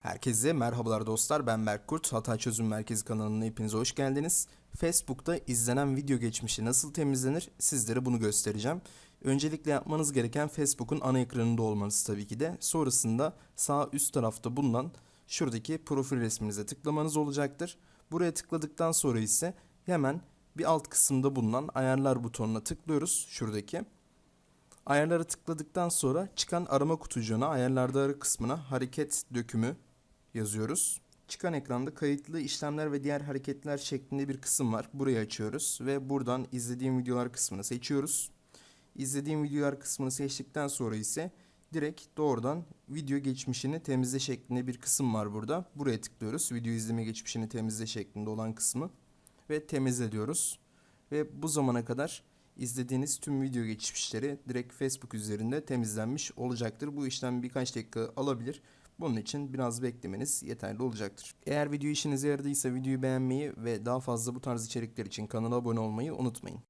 Herkese merhabalar dostlar ben Berk Kurt. Hata Çözüm Merkezi kanalına hepinize hoş geldiniz. Facebook'ta izlenen video geçmişi nasıl temizlenir sizlere bunu göstereceğim. Öncelikle yapmanız gereken Facebook'un ana ekranında olmanız tabii ki de. Sonrasında sağ üst tarafta bulunan şuradaki profil resminize tıklamanız olacaktır. Buraya tıkladıktan sonra ise hemen bir alt kısımda bulunan ayarlar butonuna tıklıyoruz şuradaki. Ayarlara tıkladıktan sonra çıkan arama kutucuğuna ayarlarda ara kısmına hareket dökümü yazıyoruz. Çıkan ekranda kayıtlı işlemler ve diğer hareketler şeklinde bir kısım var. Burayı açıyoruz ve buradan izlediğim videolar kısmını seçiyoruz. İzlediğim videolar kısmını seçtikten sonra ise direkt doğrudan video geçmişini temizle şeklinde bir kısım var burada. Buraya tıklıyoruz. Video izleme geçmişini temizle şeklinde olan kısmı ve temizle diyoruz. Ve bu zamana kadar izlediğiniz tüm video geçmişleri direkt Facebook üzerinde temizlenmiş olacaktır. Bu işlem birkaç dakika alabilir. Bunun için biraz beklemeniz yeterli olacaktır. Eğer video işinize yaradıysa videoyu beğenmeyi ve daha fazla bu tarz içerikler için kanala abone olmayı unutmayın.